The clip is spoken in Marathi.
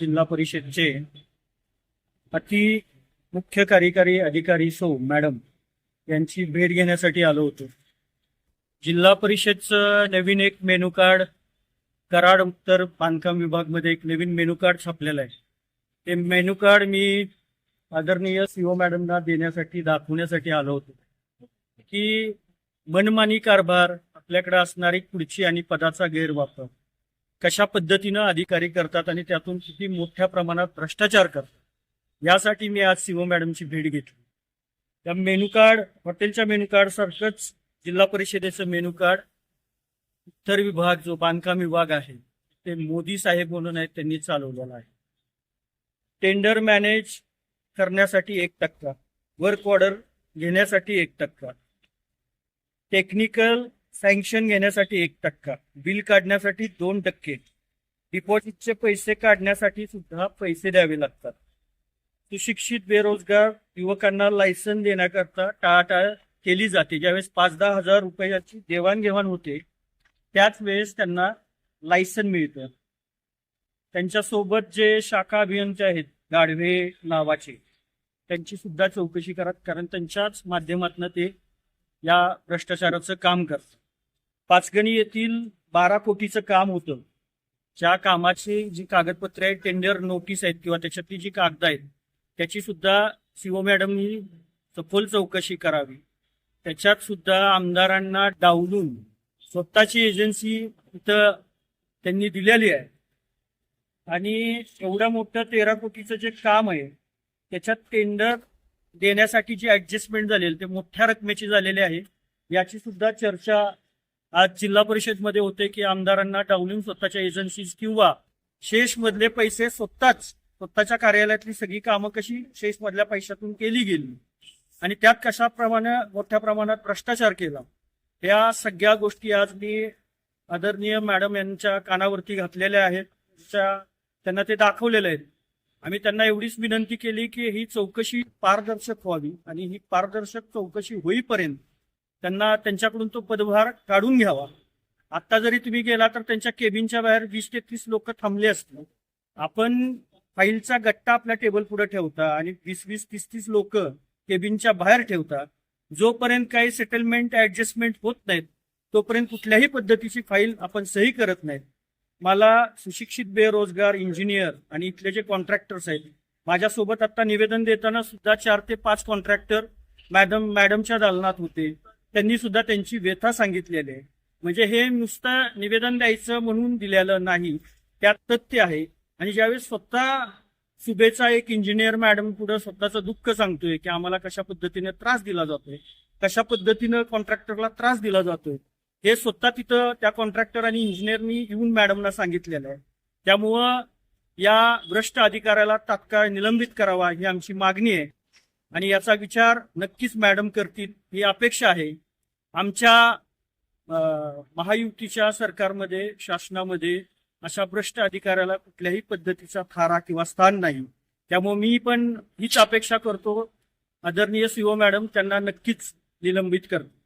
जिल्हा परिषदचे अति मुख्य कार्यकारी अधिकारी सौ मॅडम यांची भेट घेण्यासाठी आलो होतो. जिल्हा परिषदचं नवीन एक मेनू कार्ड कराड उत्तर बांधकाम विभागमध्ये एक नवीन मेनू कार्ड छापलेलं आहे. ते मेनू कार्ड मी आदरणीय सीओ मॅडमना देण्यासाठी दाखवण्यासाठी आलो होतो. की मनमानी कारभार आपल्याकडे असणारी खुर्ची आणि पदाचा गैरवापर. कशा पद्धतीनं अधिकारी करतात आणि त्यातून किती मोठ्या प्रमाणात भ्रष्टाचार करतात. यासाठी मी आज सीओ मॅडमची भेट घेतली. त्या मेनू कार्ड हॉटेलच्या मेनू कार्ड सारखंच जिल्हा परिषदेचं मेनू कार्ड उत्तर विभाग जो बांधकाम विभाग आहे ते मोदी साहेब म्हणून आहेत त्यांनी चालवलेला आहे. टेंडर मॅनेज करण्यासाठी एक टक्का वर्क ऑर्डर घेण्यासाठी एक टक्का. टेक्निकल सँक्शन घेण्यासाठी एक टक्का. बिल काढण्यासाठी दोन टक्के. डिपॉझिटचे पैसे काढण्यासाठी सुद्धा पैसे द्यावे लागतात. सुशिक्षित बेरोजगार युवकांना लायसन देण्याकरता टाळाटाळ केली जाते. ज्यावेळेस पाच दहा हजार रुपयाची देवाणघेवाण होते त्याच वेळेस त्यांना लायसन मिळतं. त्यांच्यासोबत जे शाखा अभियंते आहेत गाढवे नावाचे त्यांची सुद्धा चौकशी करा कारण त्यांच्याच माध्यमातून ते या भ्रष्टाचाराचं काम करतात. पाचगणी येथील बारा कोटीचं काम होतं. ज्या कामाची जी कागदपत्रे आहेत टेंडर नोटीस आहेत किंवा त्याच्यातली जी कागद आहेत त्याची सुद्धा सीओ मॅडमनी सखोल चौकशी करावी. त्याच्यात सुद्धा आमदारांना डावलून स्वतःची एजन्सी इथं त्यांनी दिलेली आहे. आणि एवढं मोठं तेरा कोटीचं जे काम आहे त्याच्यात टेंडर देण्यासाठी जी ऍडजस्टमेंट झालेली ते मोठ्या रकमेची झालेली आहे याची सुद्धा चर्चा आज जिल्हा परिषदमध्ये होते की आमदारांना डावलून स्वतःच्या एजन्सीज किंवा शेष मधले पैसे स्वतःच स्वतःच्या कार्यालयातली सगळी कामं कशी शेष मधल्या पैशातून केली गेली? आणि त्यात कशा प्रमाणे मोठ्या प्रमाणात भ्रष्टाचार केला? ह्या सगळ्या गोष्टी आज मी आदरणीय मॅडम यांच्या कानावरती घातलेल्या आहेत. त्यांना ते दाखवलेले आहेत. आम्ही त्यांना एवढीच विनंती केली की ही चौकशी पारदर्शक व्हावी आणि ही पारदर्शक चौकशी होईपर्यंत त्यांना त्यांच्याकडून तो पदभार काढून घ्यावा. आत्ता जरी तुम्ही गेला तर त्यांच्या केबिनच्या बाहेर वीस ते तीस लोक थांबले असतील. आपण फाईलचा गट्टा आपल्या टेबल पुढे ठेवता आणि वीस वीस तीस तीस लोक केबिनच्या बाहेर ठेवता जोपर्यंत काही सेटलमेंट ऍडजस्टमेंट होत नाहीत तोपर्यंत कुठल्याही पद्धतीची फाईल आपण सही करत नाहीत. मला सुशिक्षित बेरोजगार इंजिनियर आणि इथले जे कॉन्ट्रॅक्टर्स आहेत माझ्यासोबत आता निवेदन देताना सुद्धा चार ते पाच कॉन्ट्रॅक्टर मॅडम मॅडमच्या दालनात होते. त्यांनी सुद्धा त्यांची व्यथा सांगितलेली आहे. म्हणजे हे नुसतं निवेदन द्यायचं म्हणून दिलेलं नाही त्यात तथ्य आहे. आणि ज्यावेळेस स्वतः सुबेचा एक इंजिनियर मॅडम पुढे स्वतःचं दुःख सांगतोय की आम्हाला कशा पद्धतीने त्रास दिला जातोय कशा पद्धतीनं कॉन्ट्रॅक्टरला त्रास दिला जातोय हे स्वतः तिथं त्या कॉन्ट्रॅक्टर आणि इंजिनियरनी येऊन मॅडमना सांगितलेलं आहे. त्यामुळं या भ्रष्ट अधिकाऱ्याला तात्काळ निलंबित करावा ही आमची मागणी आहे. आणि याचा विचार नक्कीच मॅडम करतील ही अपेक्षा आहे. आमच्या महायुतीच्या सरकारमध्ये शासनामध्ये अशा भ्रष्ट अधिकाऱ्याला कुठल्याही पद्धतीचा थारा किंवा स्थान नाही. त्यामुळे मी पण हीच अपेक्षा करतो. आदरणीय सीओ मॅडम त्यांना नक्कीच निलंबित करतो